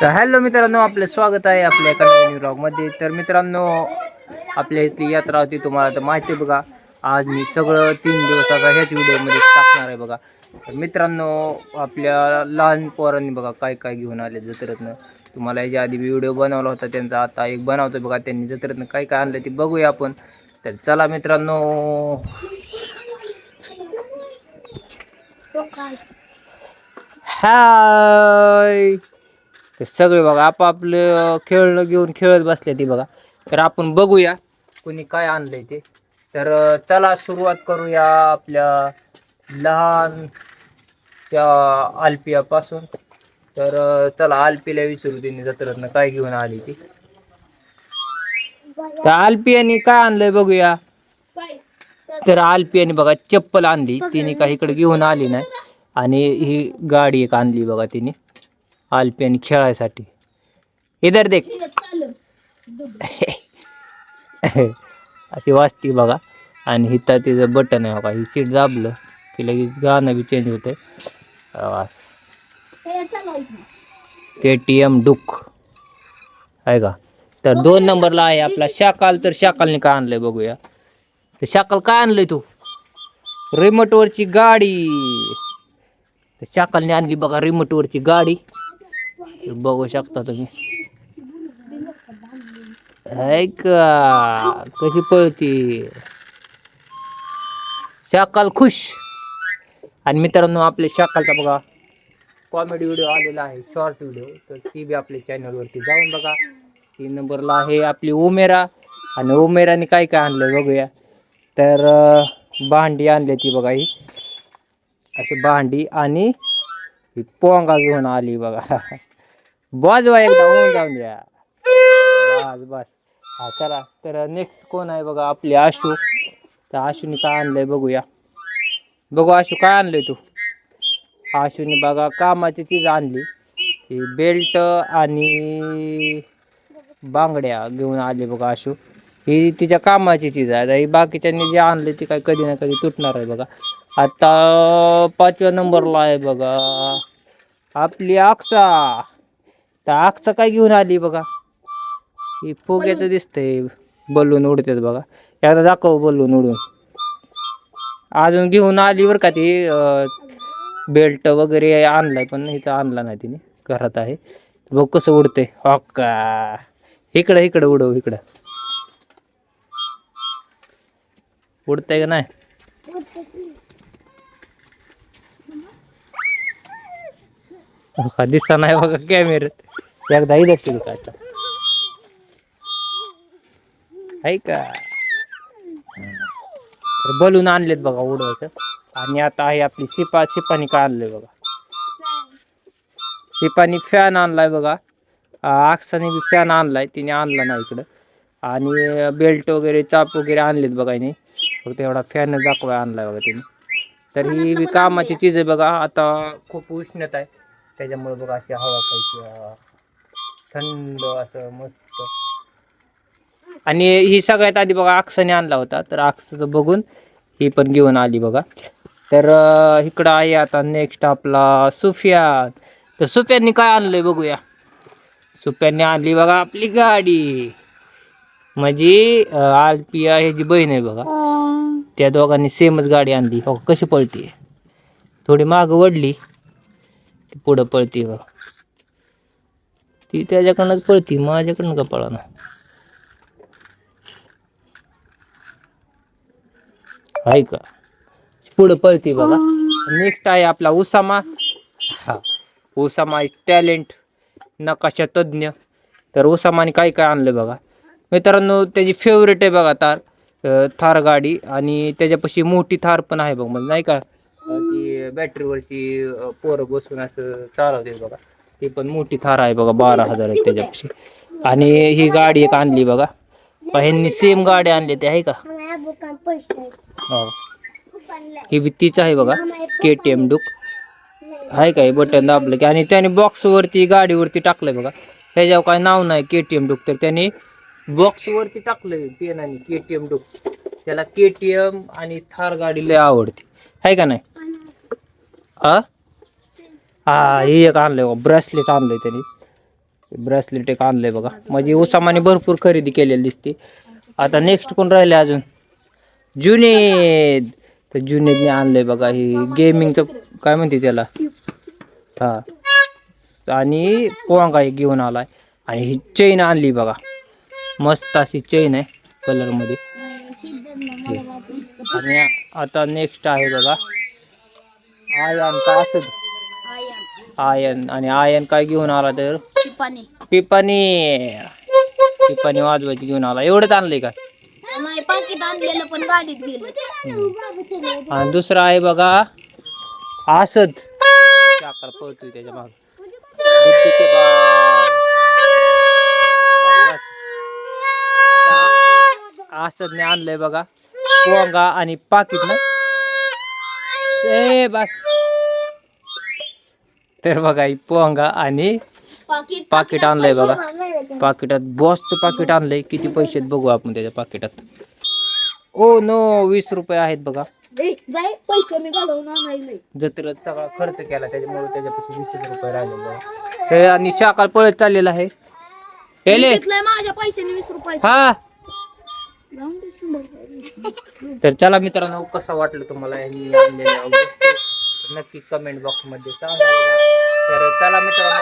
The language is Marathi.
तर हॅलो मित्रांनो आपलं स्वागत आहे आपल्या एका नवीन ब्लॉगमध्ये तर मित्रांनो आपल्या इथली यात्रा होती तुम्हाला तर माहिती आहे बघा. आज मी सगळं तीन दिवसाचा ह्याच व्हिडिओमध्ये टाकणार आहे बघा. तर मित्रांनो आपल्या लहान पोरांनी बघा काय काय घेऊन आले जत्रेतनं. तुम्हाला याच्या आधी व्हिडिओ बनवला होता त्यांचा आता एक बनवतो बघा. त्यांनी जत्रेतनं काय काय आणलं ते बघूया आपण. तर चला मित्रांनो. हाय ते सगळे बघा आपापलं खेळणं घेऊन खेळत बसले ती बघा. तर आपण बघूया कोणी काय आणलंय ते. तर चला सुरुवात करूया आपल्या लहान त्या आलपियापासून तर चला आलपीला विचारू तिने जत्रेतनं काय घेऊन आली ती. तर आलपियाने काय आणलंय बघूया. तर आलपियाने बघा चप्पल आणली. तिने काही इकडे घेऊन आली नाही. आणि ही गाडी एक आणली बघा तिने. आलपियाने खेळायसाठी. इधर देख. अशी वाजती बघा. आणि हिथं तिचं बटन आहे बघा. ही सीट दाबलं की लगेच गाणं बी चेंज होतंय. के टी एम डुक आहे का? तर दोन नंबरला आहे आपला शाकाल तर शाकालने काय आणलंय बघूया. तर शाकाल काय आणलंय तू? रिमोटवरची गाडी. तर शाकालने आणली बघा रिमोटवरची गाडी. बघू शकता तुम्ही. ऐका कशी पळती? शाकाल खुश. आणि मित्रांनो आपल्या शाकालचा बघा. कॉमेडी व्हिडिओ आलेला आहे शॉर्ट व्हिडिओ तर ती बी आपल्या चॅनलवरती जाऊन बघा. तीन नंबरला आहे आपली उमेरा. आणि उमेराने काय काय आणलं बघूया. तर भांडी आणली ती बघा ही. अशी भांडी आणि ही पोंगा घेऊन आली बघा. बाजवा एकदा होऊन जाऊन द्या. बस बस. हा चला. तर नेक्स्ट कोण आहे बघा आपली आशू. तर आशूने काय आणलंय बघूया. बघू आशू काय आणलंय तू? आशूने बघा कामाची चीज आणली. ही बेल्ट आणि बांगड्या घेऊन आली बघा आशू. ही तिच्या कामाची चीज आहे. ही बाकीच्यांनी जे आणले ते काय कधी ना कधी तुटणार आहे बघा. आता पाचव्या नंबरला आहे बघा. आपली आक्सा. तर आक्सा काय घेऊन आली बघा. ही फुग्याचं दिसतंय. बलून उडतात बघा. एकदा दाखव बलून उडून. अजून घेऊन आली बरं का ती बेल्ट वगैरे आणलाय पण इथं आणला नाही तिने. घरात आहे. बघ कसं उडते हो का इकडं इकडं उडव इकडं. उडतंय का नाही? दिसा नाही बघा कॅमेऱ्यात एकदा ही दक्षिण काय आहे का? तर बलून आणलेत बघा उडवायचं. आणि आता आहे आपली शिपा शिपानी का आणलंय बघा. शिपानी फॅन आणलाय बघा. आक्साने बी फॅन आणलाय तिने आणला ना इकडं. आणि बेल्ट वगैरे चाप वगैरे आणलेत बघा हिने. फक्त एवढा फॅन दाखवाय आणलाय बघा तिने. तर ही बी कामाची चीज आहे बघा. आता खूप उष्णता आहे. त्याच्यामुळे बघा अशी हवा खायची थंड असं मस्त. आणि ही सगळ्यात आधी बघा आक्साने आणला होता. तर आक्साचं बघून ही पण घेऊन आली बघा. तर इकडं आहे आता नेक्स्ट आपला सुफियान. तर सुफियांनी काय आणलंय बघूया. सुफियांनी आणली बघा आपली गाडी. म्हणजे आलपिया ह्याची बहीण आहे बघा. त्या दोघांनी सेमच गाडी आणली. हो कशी पळते थोडी माग वडली पुढं पळते बघा. ती त्याच्याकडनंच पळती माझ्याकडनं का पळाना? आहे का? पुढं पळती बघा. नेक्स्ट आहे आपला उसामा. हा उसामा टॅलेंट नकाशा तज्ज्ञ तर उसामाने काय काय आणलं बघा? मित्रांनो त्याची फेवरेट आहे बघा तार थार गाडी आणि त्याच्यापाशी मोठी थार पण आहे बघ म्हणजे नाही का? ती बॅटरीवरची पोरं बसून असं चालवते बघा. ती पण मोठी थार आहे बघा बारा हजार आहे त्याच्यापाशी आणि ही गाडी एक आणली बघा. ह्यांनी सेम गाडी आणली ते आहे का? हो ही. बी तीच आहे बघा के टी एम डुक आहे काय बटन दाबलं की. आणि त्याने बॉक्सवरती गाडीवरती टाकलंय बघा. ह्याच्यावर काय नाव नाही के टी एम डुक तर त्याने बॉक्सवरती टाकलंय पेनाने के टी एम डुक त्याला के टी एम आणि थार गाडी लय आवडते. आहे का नाही? हा हा हे एक आणलंय ब्रेसलेट आणलंय त्यांनी. ब्रेसलेट एक आणलंय बघा. म्हणजे उसामाने भरपूर खरेदी केलेली दिसते. आता नेक्स्ट कोण राहिले अजून? जुनेद तर जुनेदने आणलंय बघा ही गेमिंगचं काय म्हणते त्याला? हा. आणि पोंगा एक घेऊन आलाय. आणि ही चेन आणली बघा. मस्त अशी चेन आहे कलरमध्ये. आणि आता नेक्स्ट आहे बघा. आयन आमचा असत आयन. आणि आयन काय घेऊन आला तर? पिपाणी. पिपाणी. वाजवायची घेऊन आला. एवढंच आणलंय का? नाही पाकिट आणलेलं पण गाडीत गेलं. आणि दुसरा आहे बघा आसद. आकार पळतोय त्याच्या माग. आसदने आणलंय बघा पोंगा आणि पाकिट ना. ए बस. तर बघा ही पोंगा आणि पाकिट आणलंय बघा. पाकिटात बॉसचं पाकिट आणलंय. किती पैसे आहेत बघू आपण त्याच्या पाकिटात ओ नो वीस रुपये आहेत बघा. जत्रेत सगळा खर्च केला त्याच्यामुळे त्याच्यापासून वीस रुपये राहिले बघा. हे आणि शाकाळ पळत चाललेला आहे. माझ्या पैशाने वीस रुपये. हा. तर चला मित्रांनो कसं वाटलं तुम्हाला नक्की कमेंट बॉक्समध्ये सांगा तर चला मित्रांनो